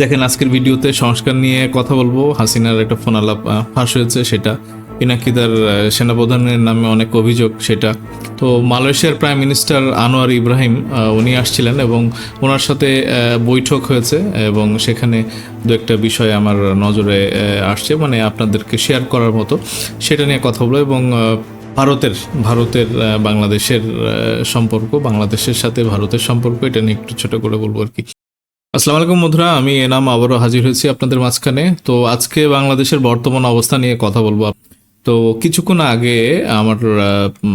দেখেন, আজকের ভিডিওতে সংস্কার নিয়ে কথা বলব। হাসিনার একটা ফোন আলাপ ফাঁস হয়েছে সেটা। পিনাকি তার সেনাপ্রধানের নামে অনেক অভিযোগ সেটা। তো মালয়েশিয়ার প্রাইম মিনিস্টার আনোয়ার ইব্রাহিম উনি আসছিলেন এবং ওনার সাথে বৈঠক হয়েছে এবং সেখানে দু একটা বিষয় আমার নজরে আসছে মানে আপনাদেরকে শেয়ার করার মতো। সেটা নিয়ে কথা বলব এবং ভারতের ভারতের বাংলাদেশের সম্পর্ক, বাংলাদেশের সাথে ভারতের সম্পর্ক, এটা নিয়ে একটু ছোট করে বলব আর কি। আসসালামু আলাইকুম বন্ধুরা, আমি এনাম, আবারও হাজির হয়েছি আপনাদের মাঝখানে। তো আজকে বাংলাদেশের বর্তমান অবস্থা নিয়ে কথা বলব। তো কিছুক্ষণ আগে আমার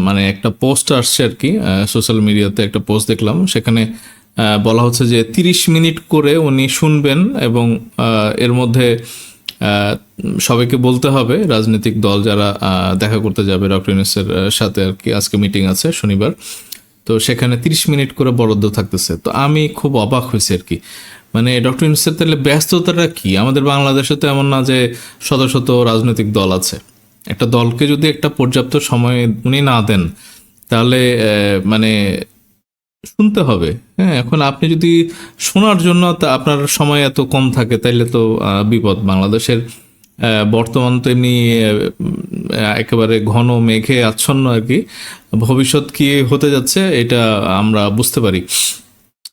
মানে একটা পোস্ট আসছে আর কি সোশ্যাল মিডিয়াতে একটা পোস্ট দেখলাম। সেখানে বলা হচ্ছে যে তিরিশ মিনিট করে উনি শুনবেন এবং এর মধ্যে সবাইকে বলতে হবে, রাজনৈতিক দল যারা দেখা করতে যাবে ডক্টর সাথে আর কি। আজকে মিটিং আছে শনিবার। তো সেখানে তিরিশ মিনিট করে বরাদ্দ থাকতেছে। তো আমি খুব অবাক হয়েছি আর কি। মানে ডক্টর ইউনুসের তাহলে ব্যস্ততাটা কি? আমাদের বাংলাদেশে তো এমন না যে শত শত রাজনৈতিক দল আছে। একটা দলকে যদি একটা পর্যাপ্ত সময় উনি না দেন, তাহলে মানে শুনতে হবে। হ্যাঁ এখন আপনি যদি শোনার জন্য আপনার সময় এত কম থাকে, তাইলে তো বিপদ। বাংলাদেশের বর্তমান তো এমনি একেবারে ঘন মেঘে আচ্ছন্ন আর কি। ভবিষ্যৎ কি হতে যাচ্ছে, এটা আমরা বুঝতে পারি।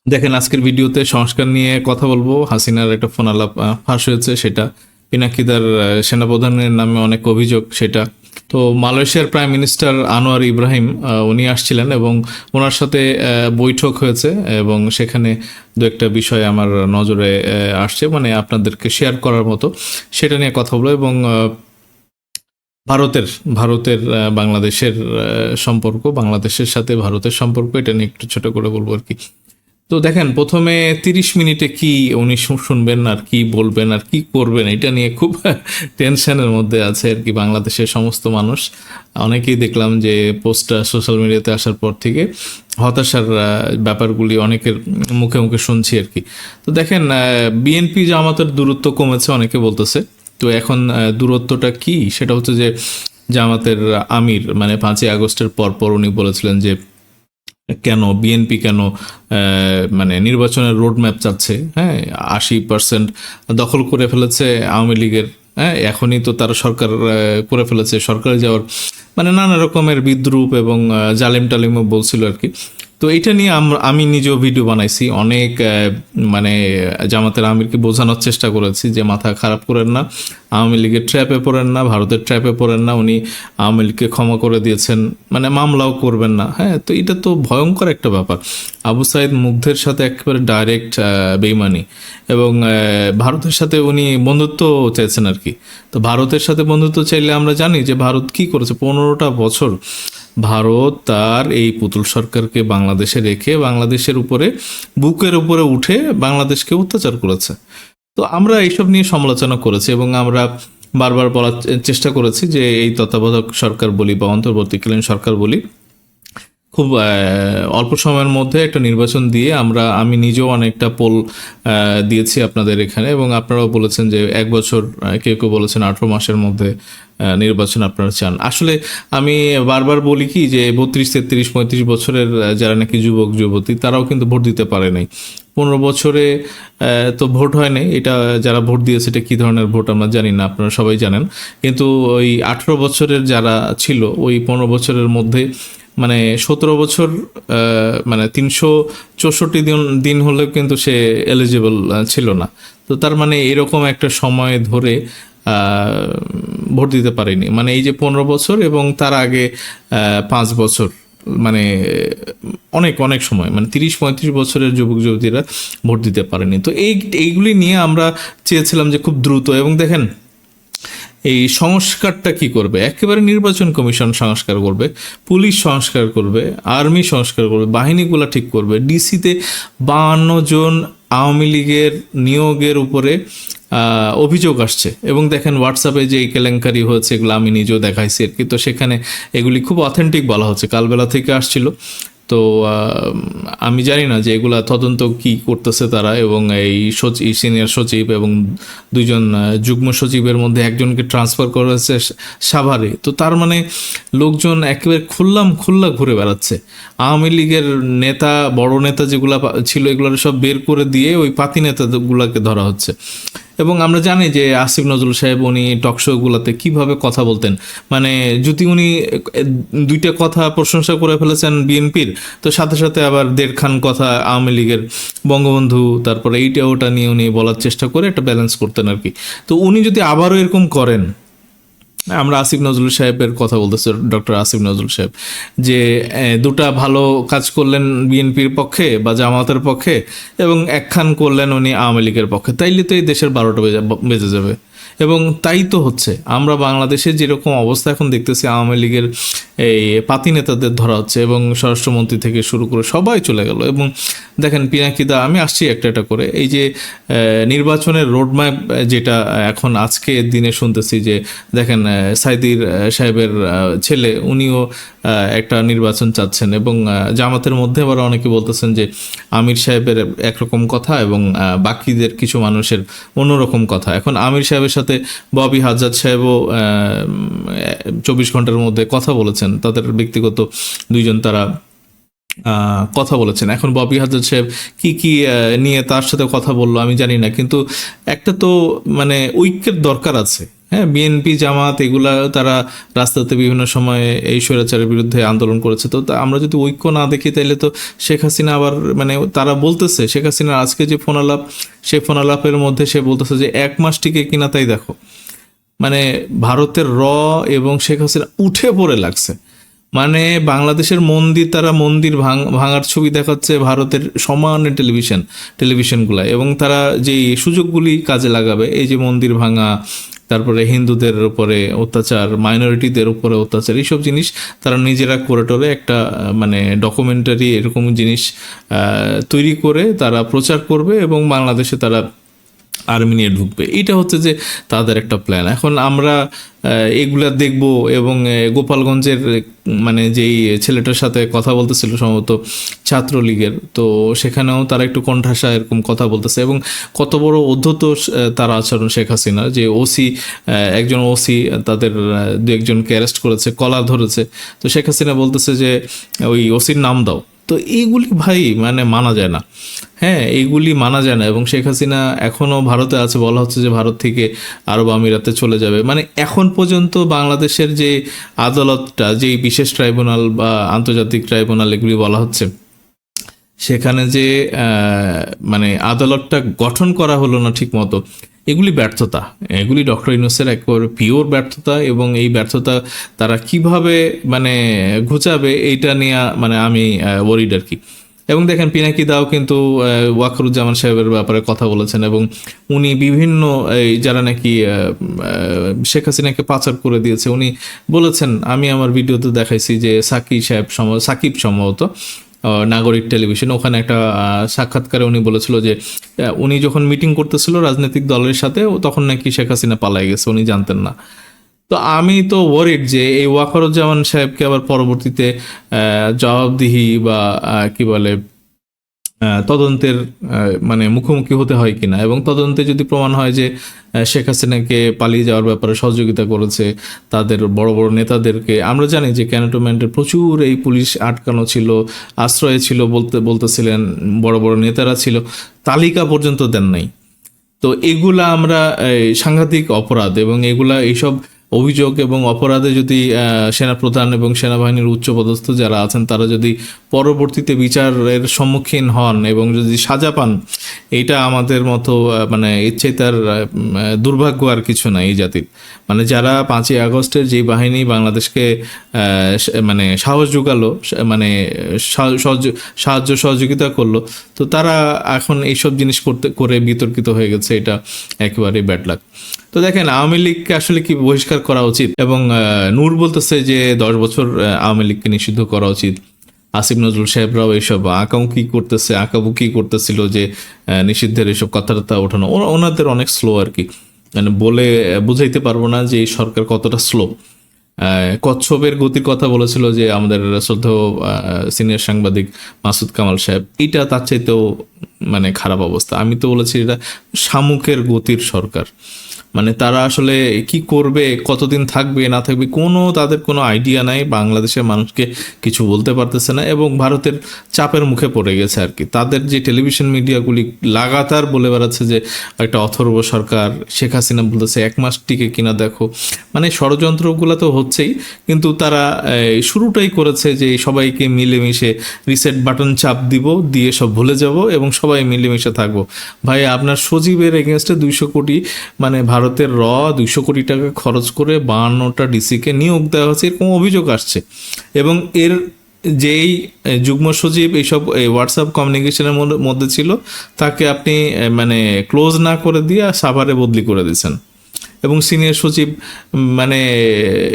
দেখেন আজকের ভিডিওতে সংস্কার নিয়ে কথা বলব। হাসিনার একটা ফোন আলাপ ফাঁস হয়েছে সেটা। পিনাকি তার আহ, সেনাপ্রধানের নামে অনেক অভিযোগ সেটা। তো মালয়েশিয়ার প্রাইম মিনিস্টার আনোয়ার ইব্রাহিম উনি আসছিলেন এবং ওনার সাথে বৈঠক হয়েছে এবং সেখানে দু একটা বিষয় আমার নজরে আসছে মানে আপনাদেরকে শেয়ার করার মতো। সেটা নিয়ে কথা বলব এবং ভারতের ভারতের বাংলাদেশের সম্পর্ক বাংলাদেশের সাথে ভারতের সম্পর্ক এটা নিয়ে একটু ছোট করে বলব আর কি। তো দেখেন, প্রথমে তিরিশ মিনিটে কি উনি শুনবেন আর কি বলবেন আর কি করবেন, এটা নিয়ে খুব টেনশনের মধ্যে আছে আর কি বাংলাদেশের সমস্ত মানুষ। অনেকেই দেখলাম যে পোস্টটা সোশ্যাল মিডিয়াতে আসার পর থেকে হতাশার ব্যাপারগুলি অনেকের মুখে মুখে শুনছি আর কি। তো দেখেন বিএনপি জামাতের দূরত্ব কমেছে, অনেকে বলতেছে। তো এখন দূরত্বটা কি? সেটা হচ্ছে যে জামাতের আমির মানে পাঁচই আগস্টের পর পর উনি বলেছিলেন যে কেন বিএনপি কেন মানে নির্বাচনের রোড ম্যাপ চাচ্ছে হ্যাঁ আশি পার্সেন্ট দখল করে ফেলেছে আওয়ামী লীগের হ্যাঁ এখনই তো তারা সরকার করে ফেলেছে সরকারে যাওয়ার মানে নানা রকমের বিদ্রুপ এবং জালেম জালিম টালিমও বলছিল আর কি। তো এটা নিয়ে আম- নিজেও ভিডিও বানাইছি। অনেক মানে জামাতের আমিরকে বোঝানোর চেষ্টা করেছি যে মাথা খারাপ করেন না, আওয়ামী লীগের ট্র্যাপে পড়েন না, ভারতের ট্র্যাপে পড়েন না, উনি আওয়ামী লীগকে ক্ষমা করে দিয়েছেন মানে মামলাও করবেন না। হ্যাঁ তো এটা তো ভয়ঙ্কর একটা ব্যাপার। আবু সাইদ মুগ্ধের সাথে একেবারে ডাইরেক্ট বেইমানি এবং ভারতের সাথে উনি বন্ধুত্ব চাইছেন আর কি। তো ভারতের সাথে বন্ধুত্ব চাইলে আমরা জানি যে ভারত কি করেছে। পনেরোটা বছর ভারত তার এই পুতুল সরকারকে বাংলাদেশে রেখে বাংলাদেশের উপরে, বুকের উপরে উঠে বাংলাদেশকে অত্যাচার করেছে। তো আমরা এইসব নিয়ে সমালোচনা করেছি এবং আমরা বারবার বলার চেষ্টা করেছি যে এই তত্ত্বাবধায়ক সরকার বলি বা অন্তর্বর্তীকালীন সরকার বলি, খুব অল্প সময়ের মধ্যে একটা নির্বাচন দিয়ে আমরা, আমি নিজেও অনেকটা পোল দিয়েছি আপনাদের এখানে এবং আপনারাও বলেছেন যে এক বছর কেউ কেউ বলেছেন আঠেরো মাসের মধ্যে নির্বাচন আপনারা চান। আসলে আমি বারবার বলি কি যে বত্রিশ, তেত্রিশ, পঁয়ত্রিশ বছরের যারা নাকি যুবক, যুবতী, তারাও কিন্তু ভোট দিতে পারে নাই। পনেরো বছরে তো ভোট হয় নাই। এটা যারা ভোট দিয়েছে, এটা কী ধরনের ভোট আমরা জানি না, আপনারা সবাই জানেন। কিন্তু ওই আঠেরো বছরের যারা ছিল, ওই পনেরো বছরের মধ্যে মানে সতেরো বছর মানে তিনশো চৌষট্টি দিন দিন হলেও কিন্তু সে এলিজিবল ছিল না। তো তার মানে এরকম একটা সময় ধরে ভোট দিতে পারেনি। মানে এই যে পনেরো বছর এবং তার আগে পাঁচ বছর মানে অনেক অনেক সময় মানে তিরিশ, পঁয়ত্রিশ বছরের যুবক, যুবতীরা ভোট দিতে পারেনি। তো এই, এইগুলি নিয়ে আমরা চেয়েছিলাম যে খুব দ্রুত, এবং দেখেন, এই সংস্কারটা কি করবে? একেবারে নির্বাচন কমিশন সংস্কার করবে, পুলিশ সংস্কার করবে, আর্মি সংস্কার করবে, বাহিনীগুলো ঠিক করবে, ডিসিতে বাহান্ন জন আওয়ামী লীগের নিয়োগের উপরে অভিযোগ আসছে। এবং দেখেন হোয়াটসঅ্যাপে যে এই কেলেঙ্কারি হয়েছে এগুলো আমি নিজেও দেখাইছি। আর কি তো সেখানে এগুলি খুব অথেন্টিক বলা হচ্ছে। কালবেলা থেকে আসছিল। তো আমি জানি না যে এগুলা তদন্ত কি করতেছে তারা এবং এই সচিব সিনিয়র সচিব এবং দুইজন আহ, যুগ্ম সচিবের মধ্যে একজনকে ট্রান্সফার করেছে সাভারে। তো তার মানে লোকজন একেবারে খুললাম খুল্লা ঘুরে বেড়াচ্ছে। আওয়ামী লীগের নেতা বড় নেতা যেগুলা ছিল এগুলো সব বের করে দিয়ে ওই পাতি নেতাগুলাকে ধরা হচ্ছে। এবং আমরা জানি যে আসিফ নজরুল সাহেব উনি টক শোগুলোতে কীভাবে কথা বলতেন। মানে যদি উনি দুইটা কথা প্রশংসা করে ফেলেছেন বিএনপির, তো সাথে সাথে আবার দেড় খান কথা আওয়ামী লীগের বঙ্গবন্ধু, তারপরে এইটা ওটা নিয়ে উনি বলার চেষ্টা করে একটা ব্যালেন্স করতেন আর কি। তো উনি যদি আবারও এরকম করেন আমরা আসিফ নজরুল সাহেবের কথা বলতেছি, ডক্টর আসিফ নজরুল সাহেব, যে দুটা ভালো কাজ করলেন বিএনপির পক্ষে বা জামাতের পক্ষে এবং একখান করলেন উনি আওয়ামী লীগের পক্ষে। তাইলে তো এই দেশের বারোটা বেজে যাবে। এবং তাই তো হচ্ছে। আমরা বাংলাদেশে যেরকম অবস্থা এখন দেখতেছি, আওয়ামী লীগের এই পাতি নেতাদের ধরা হচ্ছে এবং স্বরাষ্ট্রমন্ত্রী থেকে শুরু করে সবাই চলে গেল। এবং দেখেন পিনাকিদা, আমি আসছি একটা একটা করে। এই যে নির্বাচনের রোডম্যাপ যেটা এখন আজকে দিনে শুনতেছি যে, দেখেন সাইদির সাহেবের ছেলে, উনিও একটা নির্বাচন চাচ্ছেন এবং জামাতের মধ্যে আবার অনেকে বলতেছেন যে আমির সাহেবের একরকম কথা এবং বাকিদের কিছু মানুষের অন্যরকম কথা। এখন আমির সাহেবের সাথে ববি হাজাদ সাহেবও চব্বিশ ঘণ্টার মধ্যে কথা বলেছেন। তাদের ব্যক্তিগত দুইজন তারা কথা বলেছেন। এখন ববি হাজার সাহেব কি কি নিয়ে তার সাথে কথা বলল আমি জানি না। কিন্তু একটা তো মানে ঐক্যের দরকার আছে। হ্যাঁ বিএনপি জামাত, এগুলা তারা রাস্তাতে বিভিন্ন সময়ে এই স্বৈরাচারের বিরুদ্ধে আন্দোলন করেছে। তো আমরা যদি ঐক্য না দেখি তাহলে তো শেখ হাসিনা আবার মানে তারা বলতেছে, শেখ হাসিনার আজকে যে ফোন আলাপ সেই ফোন আলাপের মধ্যে সে বলতেছে যে এক মাস টিকে কিনা তাই দেখো। মানে ভারতের র এবং শেখ হাসিনা উঠে পড়ে লাগছে। মানে বাংলাদেশের মন্দির, তারা মন্দির ভাঙ, ভাঙার ছবি দেখাচ্ছে ভারতের সমান টেলিভিশন টেলিভিশনগুলো এবং তারা যে সুযোগগুলি কাজে লাগাবে, এই যে মন্দির ভাঙা তারপরে হিন্দুদের উপরে অত্যাচার মাইনরিটিদের উপরে অত্যাচার, এইসব জিনিস তারা নিজেরা করে একটা মানে ডকুমেন্টারি এরকম জিনিস তৈরি করে তারা প্রচার করবে এবং বাংলাদেশে তারা আর্মি নিয়ে ঢুকবে। এটা হচ্ছে যে তাদের একটা প্ল্যান এখন আমরা এগুলা দেখব এবং গোপালগঞ্জের মানে যেই ছেলেটার সাথে কথা বলতেছিল সম্ভবত ছাত্রলীগের, তো সেখানেও তারা একটু কণ্ঠাসা এরকম কথা বলতেছে এবং কত বড় অধ্যত তারা আচরণ শেখ হাসিনা যে ওসি একজন ওসি তাদের দু একজনকে অ্যারেস্ট করেছে, কলার ধরেছে। তো শেখ হাসিনা বলতেছে যে, ওই ওসির নাম দাও। তো এইগুলি ভাই মানে মানা যায় না। হ্যাঁ এইগুলি মানা যায় না এবং শেখ হাসিনা এখনও ভারতে আছে বলা হচ্ছে যে ভারত থেকে আরব আমিরাতে চলে যাবে। মানে এখন পর্যন্ত বাংলাদেশের যে আদালতটা যেই বিশেষ ট্রাইব্যুনাল বা আন্তর্জাতিক ট্রাইব্যুনাল এগুলি বলা হচ্ছে, সেখানে যে মানে আদালতটা গঠন করা হলো না ঠিক মতো এগুলি ব্যর্থতা। এগুলি ডক্টর ইউনুসের একবার পিওর ব্যর্থতা এবং এই ব্যর্থতা তারা কীভাবে মানে ঘুচাবে এইটা নিয়ে মানে আমি ওয়ারিড আর কি। এবং দেখেন, পিনাকি দাও কিন্তু ওয়াকরুজ্জামান সাহেবের ব্যাপারে কথা বলেছেন এবং উনি বিভিন্ন, এই, যারা নাকি শেখ হাসিনাকে পাচার করে দিয়েছে, উনি বলেছেন, আমি আমার ভিডিওতে দেখাইছি যে সাকিব সাহেব সম্ভব সাকিব সম্ভবত নাগরিক টেলিভিশন। ওখানে একটা সাক্ষাৎকারে উনি বলেছিল যে উনি যখন মিটিং করতেছিল রাজনৈতিক দলের সাথে তখন নাকি শেখ হাসিনা পালাই গেছে, উনি জানতেন না। তো আমি তো ওয়ারিড যে এই ওয়াকারুজ্জামান সাহেবকে আবার পরবর্তীতে জবাবদিহি বা কি বলে তদন্তের মানে মুখোমুখি হতে হয় কিনা? এবং তদন্তে যদি প্রমাণ হয় যে শেখ হাসিনাকে পালিয়ে যাওয়ার ব্যাপারে সহযোগিতা করেছে তাদের বড় বড় নেতাদেরকে, আমরা জানি যে ক্যান্টনমেন্টে প্রচুর এই পুলিশ আটকানো ছিল, আশ্রয়ে ছিল বলতে, বলতেছিলেন, বড় বড় নেতারা ছিল, তালিকা পর্যন্ত দেন নাই। তো এগুলা আমরা সাংঘাতিক অপরাধ এবং এগুলা এইসব অভিযোগ এবং অপরাধে যদি সেনাপ্রধান এবং সেনাবাহিনীর উচ্চপদস্থ যারা আছেন, তারা যদি পরবর্তীতে বিচারের সম্মুখীন হন এবং যদি সাজা পান, এটা আমাদের মতো মানে ইচ্ছে তার দুর্ভাগ্য আর কিছু না এই জাতির। মানে যারা পাঁচই আগস্টের যে বাহিনী বাংলাদেশকে মানে সাহস যোগালো মানে সাহায্য সহযোগিতা করল, তো তারা এখন এইসব জিনিস করতে, করে বিতর্কিত হয়ে গেছে, এটা একেবারেই ব্যাড লাগ তো দেখেন, আওয়ামী লীগকে আসলে কি বহিষ্কার করা উচিত? এবং নূর বলতেছে যে দশ বছর আওয়ামী লীগকে নিষিদ্ধ করা উচিত। আসিফ নজরুল সাহেবরাও এইসব আঁকাউকি করতেছে আঁকাবুকি করতেছিল যে নিষিদ্ধের এইসব কথাবার্তা ওঠানো। ওনাদের অনেক স্লো আর কি। মানে বলে, বুঝাইতে পারব না যে এই সরকার কতটা স্লো কচ্ছপের গতির কথা বলেছিল যে আমাদের শ্রদ্ধেয় সিনিয়র সাংবাদিক মাসুদ কামাল সাহেব। এটা তার চাইতেও মানে খারাপ অবস্থা। আমি তো বলেছি এটা শামুকের গতির সরকার। মানে তারা আসলে কি করবে, কতদিন থাকবে, না থাকবে, কোনো তাদের কোনো আইডিয়া নাই। বাংলাদেশের মানুষকে কিছু বলতে পারতেছে না এবং ভারতের চাপের মুখে পড়ে গেছে আর কি। তাদের যে টেলিভিশন মিডিয়াগুলি লাগাতার বলে বেড়াচ্ছে যে, একটা অথর্ব সরকার, শেখ হাসিনা বলতেছে, এক মাস টিকে কিনা দেখো। মানে ষড়যন্ত্রগুলো তো হচ্ছেই, কিন্তু তারা শুরুটাই করেছে যে সবাইকে মিলেমিশে রিসেট বাটন চাপ দিব, দিয়ে সব ভুলে যাব এবং সবাই মিলেমিশে থাকব। ভাই, আপনার সজীবের এগেনস্টে দুইশো কোটি মানে ভারতের র দুশো কোটি টাকা খরচ করে বাহান্নটা ডিসিকে নিয়োগ দেওয়া হচ্ছে এরকম অভিযোগ আসছে। এবং এর যেই যুগ্ম সচিব এইসব হোয়াটসঅ্যাপ কমিউনিকেশনের মধ্যে ছিল, তাকে আপনি মানে ক্লোজ না করে দিয়ে সাভারে বদলি করে দিয়েছেন। এবং সিনিয়র সচিব মানে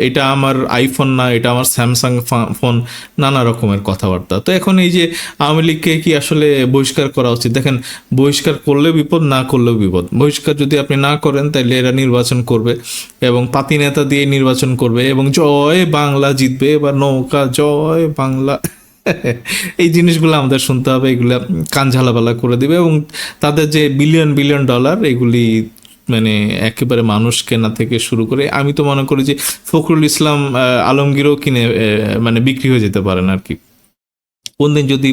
এটা আমার আইফোন না, এটা আমার স্যামসাং ফোন নানা রকমের কথাবার্তা। তো এখন এই যে আওয়ামী লীগকে কি আসলে বহিষ্কার করা উচিত? দেখেন, বহিষ্কার করলে বিপদ, না করলেও বিপদ। বহিষ্কার যদি আপনি না করেন তাহলে এরা নির্বাচন করবে এবং পাতি নেতা দিয়ে নির্বাচন করবে এবং জয় বাংলা জিতবে। এবার নৌকা, জয় বাংলা এই জিনিসগুলো আমাদের শুনতে হবে, এগুলো কান ঝালাপালা করে দিবে এবং তাদের যে বিলিয়ন বিলিয়ন ডলার এগুলি মানে একেবারে মানুষ কেনা থেকে শুরু করে, আমি তো মনে করি যে ফখরুল ইসলাম আলমগীরও কিনে মানে বিক্রি হয়ে যেতে পারেন আর কি। কোন দিন যদি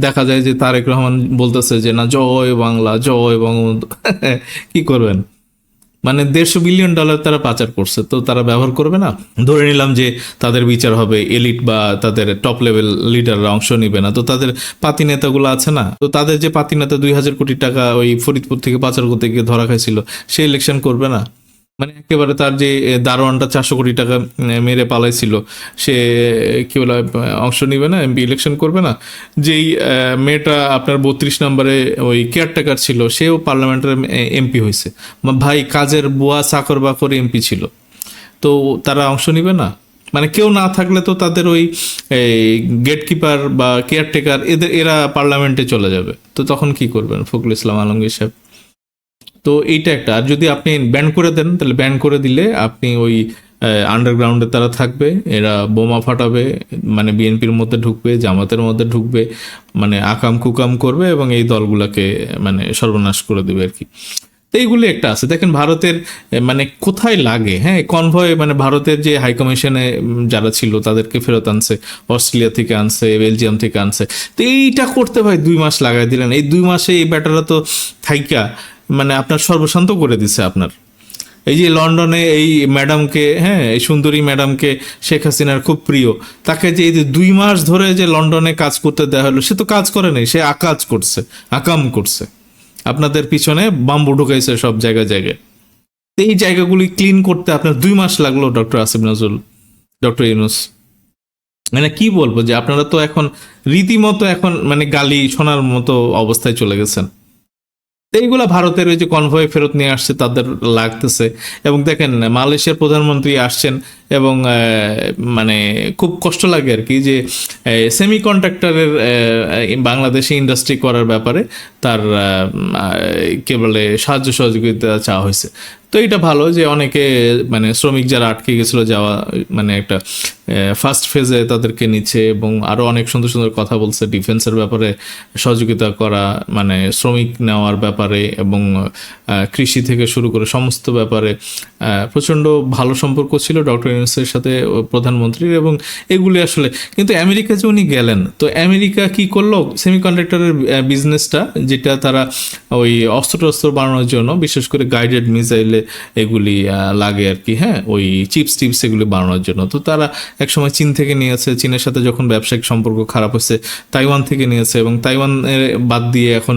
দেখা যায় যে তারেক রহমান বলতেছে যে, না, জয় বাংলা, জয় বঙ্গবন্ধু কি করবেন? মানে দেড়শো বিলিয়ন ডলার তারা পাচার করছে, তো তারা ব্যবহার করবে না? ধরে নিলাম যে তাদের বিচার হবে এলিট বা তাদের টপ লেভেল লিডাররা অংশ নিবে না, তো তাদের পাতি নেতাগুলো আছে না? তো তাদের যে পাতি নেতা দুই হাজার কোটি টাকা ওই ফরিদপুর থেকে পাচার করতে গিয়ে ধরা খাইছিল, সে ইলেকশন করবে না? মানে একেবারে তার যে দারোয়ানটা চারশো কোটি টাকা মেরে পালাইছিল, সে কি বলে, অংশ নিবে না, এমপি ইলেকশন করবে না। যেই মেয়েটা আপনার বত্রিশ নম্বরে ওই কেয়ারটেকার ছিল, সেও পার্লামেন্টের এমপি হয়েছে। ভাই, কাজের বুয়া, চাকর বাকর এমপি ছিল। তো তারা অংশ নিবে না। মানে কেউ না থাকলে তো তাদের ওই গেটকিপার বা কেয়ারটেকার এদের, এরা পার্লামেন্টে চলে যাবে। তো তখন কি করবেন, ফখরুল ইসলাম আলমগীর সাহেব? তো এইটা একটা। আর যদি আপনি ব্যান করে দেন, তাহলে ব্যান করে দিলে আপনি ওই আন্ডারগ্রাউন্ডে তারা থাকবে, এরা বোমা ফাটাবে মানে বিএনপির মধ্যে ঢুকবে, জামাতের মধ্যে ঢুকবে মানে আকাম কুকাম করবে এবং এই দলগুলোকে মানে সর্বনাশ করে দেবে আর কি। তো এইগুলি একটা আছে। দেখেন ভারতের মানে কোথায় লাগে হ্যাঁ? কনভয় মানে ভারতের যে হাইকমিশনে যারা ছিল, তাদেরকে ফেরত আনছে, অস্ট্রেলিয়া থেকে আনছে, বেলজিয়াম থেকে আনছে। তো এইটা করতে ভাই দুই মাস লাগাই দিলেন। এই দুই মাসে এই ব্যাটারা তো থাইকা মানে আপনার সর্বশান্ত করে দিছে আপনার। এই যে লন্ডনে এই ম্যাডামকে হ্যাঁ এই সুন্দরী ম্যাডামকে শেখ হাসিনার খুব প্রিয়, তাকে যে এই দুই মাস ধরে যে লন্ডনে কাজ করতে দেওয়া হলো, সে তো কাজ করে নাই, সে আকাজ করছে, আকাম করছে। আপনাদের পিছনে বাম্বু ঢুকাইছে সব জায়গা জায়গায়। এই জায়গাগুলি ক্লিন করতে আপনার দুই মাস লাগল, ডক্টর আসিফ নজরুল, ডক্টর ইউনুস। মানে কি বলব যে আপনারা তো এখন রীতিমতো এখন মানে গালি শোনার মতো অবস্থায় চলে গেছেন। এইগুলা ভারতের ওই যে কনভয় ফেরত নিয়ে আসছে, তাদের লাগতেছে। এবং দেখেন, মালয়েশিয়ার প্রধানমন্ত্রী আসছেন এবং মানে খুব কষ্ট লাগে আর কি যে সেমি কন্ডাক্টরের বাংলাদেশে ইন্ডাস্ট্রি করার ব্যাপারে তার কে বলে, সাহায্য সহযোগিতা চাওয়া হয়েছে। তো এটা ভালো যে অনেকে মানে শ্রমিক যারা আটকে গেছিল যাওয়া মানে একটা ফার্স্ট ফেজে তাদেরকে নিচ্ছে এবং আরও অনেক সুন্দর সুন্দর কথা বলছে ডিফেন্সের ব্যাপারে সহযোগিতা করা মানে শ্রমিক নেওয়ার ব্যাপারে এবং কৃষি থেকে শুরু করে সমস্ত ব্যাপারে প্রচণ্ড ভালো সম্পর্ক ছিল। ডক্টর ইউনুসের সাথে প্রধানমন্ত্রীর এবং এগুলি আসলে, কিন্তু আমেরিকা যে উনি গেলেন, তো আমেরিকা কি করল? সেমিকন্ডাক্টরের বিজনেসটা যেটা তারা ওই অস্ত্র টস্ত্র বানানোর জন্য, বিশেষ করে গাইডেড মিসাইলে এগুলি লাগে আর কি হ্যাঁ? ওই চিপস টিপস এগুলি বানানোর জন্য। তো তারা একসময় চীন থেকে নিয়েছে, চীনের সাথে যখন ব্যবসায়িক সম্পর্ক খারাপ হয়েছে, তাইওয়ান থেকে নিয়েছে এবং তাইওয়ানের বাদ দিয়ে এখন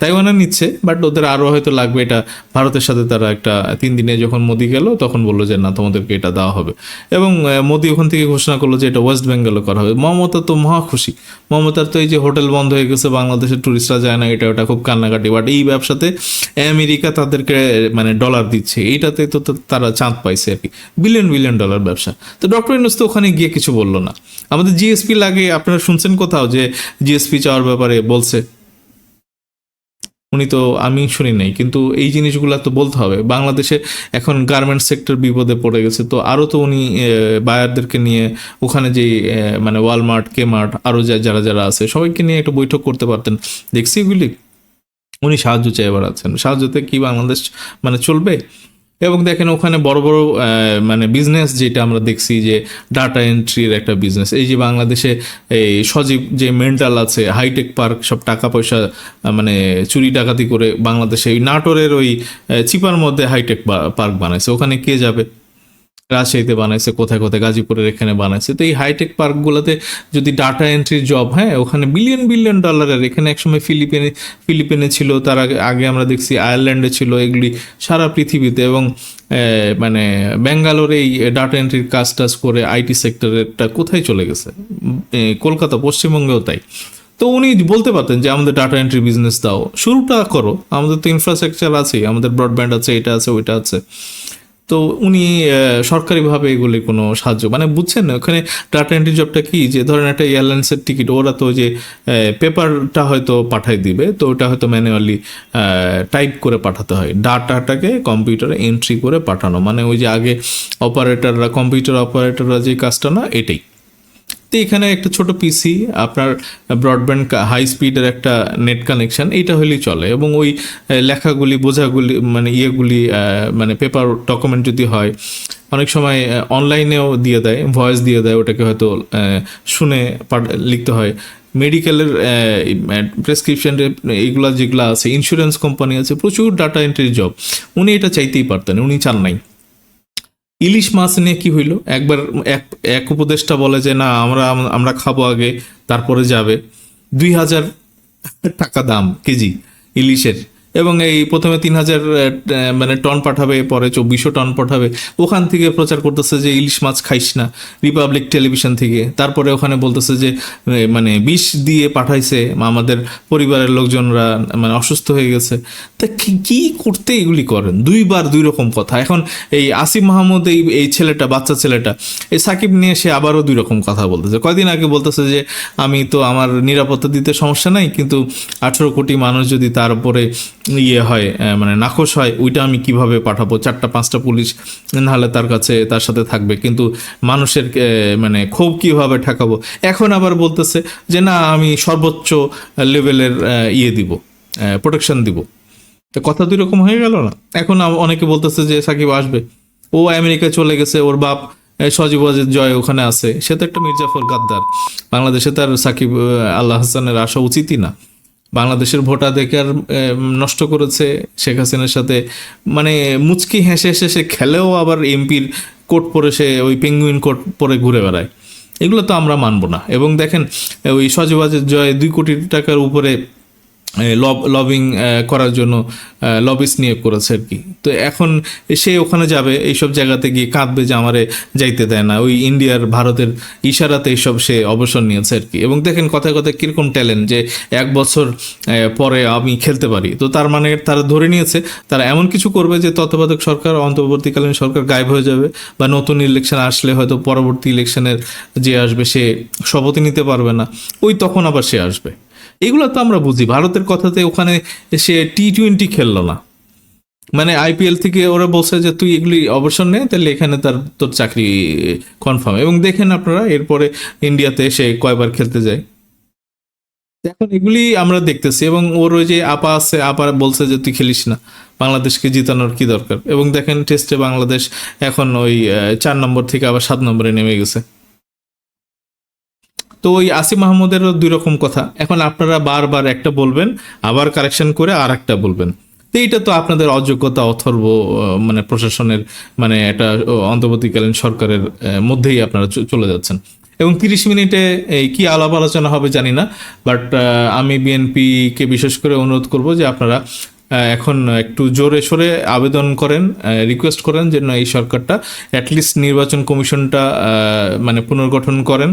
তাইওয়ানে নিচ্ছে বাট ওদের আরও হয়তো লাগবে এটা, ভারতের সাথে তারা একটা, তিন দিনে যখন মোদি গেল, তখন বলল যে, না, তোমাদেরকে এটা দেওয়া হবে। এবং মোদি ওখান থেকে ঘোষণা করল যে এটা ওয়েস্ট বেঙ্গলে করা হবে। মমতা তো মহা খুশি। মমতার তো এই যে হোটেল বন্ধ হয়ে গেছে, বাংলাদেশের টুরিস্টরা যায় না, এটা ওটা খুব কান্নাকাটি। বাট এই ব্যবসাতে আমেরিকা তাদেরকে মানে ডলার দিচ্ছে। এইটাতে তো তারা চাঁদ পাইছে আর কি। বিলিয়ন বিলিয়ন ডলার ব্যবসা। তো ডক্টর ইনুস তো ওখানে গিয়ে কিছু বলল না। আমাদের জিএসপি লাগে, আপনারা শুনছেন কোথাও যে জিএসপি চাওয়ার ব্যাপারে বলছে? উনি তো আমি শুনি নাই, কিন্তু এই জিনিসগুলো তো বলতে হবে। বাংলাদেশে এখন গার্মেন্টস সেক্টর বিপদে পড়ে গেছে, তো আরও তো উনি বায়ারদেরকে নিয়ে ওখানে যে মানে ওয়ালমার্ট কেমার্ট আরও যারা যারা আছে, সবাইকে নিয়ে একটা বৈঠক করতে পারতেন। দেখছি এগুলি। উনি সাহায্য চেয়ে আছেন। সাহায্যতে কি বাংলাদেশ মানে চলবে? এবং দেখেন ওখানে বড় বড় মানে বিজনেস যেটা আমরা দেখছি যে ডাটা এন্ট্রির একটা বিজনেস এই যে বাংলাদেশে এই সজীব যে মেন্টাল আছে হাইটেক পার্ক সব টাকা পয়সা মানে চুরি ডাকাতি করে বাংলাদেশে ওই নাটোরের ওই চিপার মধ্যে হাইটেক পার্ক বানাইছে। ওখানে কে যাবে? রাজশাহীতে বানাইছে, কোথায় কোথায় গাজীপুরের এখানে বানাইছে। তো এই হাইটেক পার্কগুলোতে যদি ডাটা এন্ট্রির জব হ্যাঁ ওখানে বিলিয়ন বিলিয়ন ডলারের এখানে একসময় ফিলিপিনে ফিলিপিনে ছিল, তার আগে আগে আমরা দেখছি আয়ারল্যান্ডে ছিল, এগুলি সারা পৃথিবীতে এবং মানে ব্যাঙ্গালোরে এই ডাটা এন্ট্রির কাজ টাজ করে আইটি সেক্টরেরটা কোথায় চলে গেছে? কলকাতা, পশ্চিমবঙ্গেও তাই। তো উনি বলতে পারতেন যে, আমাদের ডাটা এন্ট্রি বিজনেস দাও। শুরুটা করো। আমাদের তো ইনফ্রাস্ট্রাকচার আছেই, আমাদের ব্রডব্যান্ড আছে, এটা আছে, ওইটা আছে। তো উনি সরকারিভাবে এগুলি কোনো সাহায্য মানে বুঝছেন না, ওখানে ডাটা এন্ট্রি জবটা কি? যে ধরেন একটা এয়ারলাইন্সের টিকিট ওরা তো যে পেপারটা হয়তো পাঠাই দিবে, তো ওটা হয়তো ম্যানুয়ালি টাইপ করে পাঠাতে হয়। ডাটাটাকে কম্পিউটারে এন্ট্রি করে পাঠানো মানে ওই যে আগে অপারেটররা কম্পিউটার অপারেটররা যে কাজটা না, এটাই। তো এখানে একটা ছোট পিসি আপনার ব্রডব্যান্ড হাই স্পিডের একটা নেট কানেকশন এইটা হলেই চলে। এবং ওই লেখাগুলি, বোঝাগুলি মানে ইয়েগুলি মানে পেপার ডকুমেন্ট যদি হয়, অনেক সময় অনলাইনেও দিয়ে দেয় ভয়েস দিয়ে দেয়, ওটাকে হয়তো শুনে লিখতে হয়। মেডিকেলের প্রেসক্রিপশন এইগুলা যেগুলো আছে ইন্স্যুরেন্স কোম্পানি আছে, প্রচুর ডাটা এন্ট্রি জব উনি এটা চাইতেই পারতেন, উনি চান নাই। ইলিশ মাছ নিয়ে কি হইল? একবার এক এক উপদেশটা বলে যে, না, আমরা আমরা খাব আগে, তারপরে যাবে। দুই হাজার টাকা দাম কেজি ইলিশের। এবং এই প্রথমে তিন হাজার মানে টন পাঠাবে, পরে চব্বিশশো টন পাঠাবে। ওখান থেকে প্রচার করতেছে যে ইলিশ মাছ খাইস না রিপাবলিক টেলিভিশন থেকে। তারপরে ওখানে বলতেছে যে মানে বিষ দিয়ে পাঠাইছে, আমাদের পরিবারের লোকজনরা মানে অসুস্থ হয়ে গেছে। তা কি করতে এগুলি করেন? দুইবার দুই রকম কথা। এখন এই আসিফ মাহমুদ, এই এই ছেলেটা, বাচ্চা ছেলেটা, এই সাকিব নিয়ে সে আবারও দুই রকম কথা বলতেছে। কয়দিন আগে বলতেছে যে, আমি তো আমার নিরাপত্তা দিতে সমস্যা নাই, কিন্তু আঠেরো কোটি মানুষ যদি তার উপরে ইয়ে হয় মানে নাকশ হয়, ওইটা আমি কীভাবে পাঠাবো? চারটা, পাঁচটা পুলিশ নাহলে তার কাছে, তার সাথে থাকবে। কিন্তু মানুষের মানে ক্ষোভ কীভাবে ঠেকাবো? এখন আবার বলতেছে যে, না, আমি সর্বোচ্চ লেভেলের ইয়ে দিব প্রোটেকশন দিব। তো কথা দুই রকম হয়ে গেল না? এখন অনেকে বলতেছে যে, সাকিব আসবে। ও আমেরিকায় চলে গেছে, ওর বাপ সজীব ওয়াজেদ জয় ওখানে আছে। সে তো একটা মির্জাফর গাদ্দার। বাংলাদেশে তার সাকিব আল্লাহ হাসানের আসা উচিতই না। বাংলাদেশের ভোটাধিকার নষ্ট করেছে শেখ হাসিনার সাথে। মানে মুচকি হেসে হেসে সে খেলেও আবার এমপির কোট পরে সে ওই পেঙ্গুইন কোট পরে ঘুরে বেড়ায়। এগুলো তো আমরা মানব না। এবং দেখেন, ওই সজবাজের জয় দুই কোটি টাকার উপরে লব করার জন্য লবিস নিয়ে করেছে আর কি। তো এখন সে ওখানে যাবে, এইসব জায়গাতে গিয়ে কাঁদবে যে আমারে যাইতে দেয় না। ওই ইন্ডিয়ার, ভারতের ইশারাতে এইসব সে অবসর নিয়েছে আর কি। এবং দেখেন কথায় কথায় কীরকম ট্যালেন্ট যে এক বছর পরে আমি খেলতে পারি। তো তার মানে তারা ধরে নিয়েছে, তারা এমন কিছু করবে যে তত্ত্বাবধায়ক সরকার, অন্তর্বর্তীকালীন সরকার গায়েব হয়ে যাবে বা নতুন ইলেকশন আসলে হয়তো পরবর্তী ইলেকশনের যে আসবে সে শপথই নিতে পারবে না। ওই তখন আবার সে আসবে। এগুলো তো আমরা বুঝি। ভারতের কথাতে ওখানে সে টি টোয়েন্টি খেললো না। মানে আইপিএল থেকে ওরা বলছে যে, তুই এগুলি অবসর নে, তাহলে এখানে তার, তোর চাকরি কনফার্ম এবং দেখেন আপনারা, এরপরে ইন্ডিয়াতে এসে কয়বার খেলতে যায়। এখন এগুলি আমরা দেখতেছি এবং ওর ওই যে আপা আছে, আপা বলছে যে, তুই খেলিস না। বাংলাদেশকে জিতানোর কি দরকার? এবং দেখেন টেস্টে বাংলাদেশ এখন ওই চার নম্বর থেকে আবার সাত নম্বরে নেমে গেছে। তো ওই আসিফ মাহমুদেরও দুই রকম কথা। এখন আপনারা বারবার একটা বলবেন, আবার কারেকশন করে আর একটা বলবেন। তো এইটা তো আপনাদের অযোগ্যতা অথর্ব মানে প্রশাসনের মানে একটা অন্তর্বর্তীকালীন সরকারের মধ্যেই আপনারা চলে যাচ্ছেন। এবং তিরিশ মিনিটে এই কি আলাপ আলোচনা হবে জানি না বাট আমি বিএনপিকে বিশেষ করে অনুরোধ করব যে আপনারা এখন একটু জোরে সোরে আবেদন করেন রিকোয়েস্ট করেন যেন এই সরকারটা অ্যাটলিস্ট নির্বাচন কমিশনটা মানে পুনর্গঠন করেন।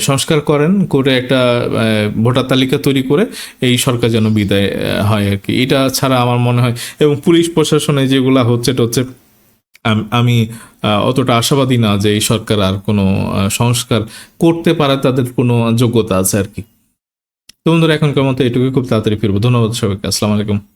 সংস্কার করেন, করে একটা ভোটার তালিকা তৈরি করে এই সরকার যেন বিদায় হয় আর কি। এটা ছাড়া আমার মনে হয়, এবং পুলিশ প্রশাসনে যেগুলা হচ্ছে টচ্ছে আম- অতটা আশাবাদী না যে এই সরকার আর কোনো সংস্কার করতে পারে, তাদের কোনো যোগ্যতা আছে আর কি। তো বন্ধুরা, এখনকার মতো এটুকুই, খুব তাড়াতাড়ি ফিরবো। ধন্যবাদ সবাইকে, আসসালামু আলাইকুম।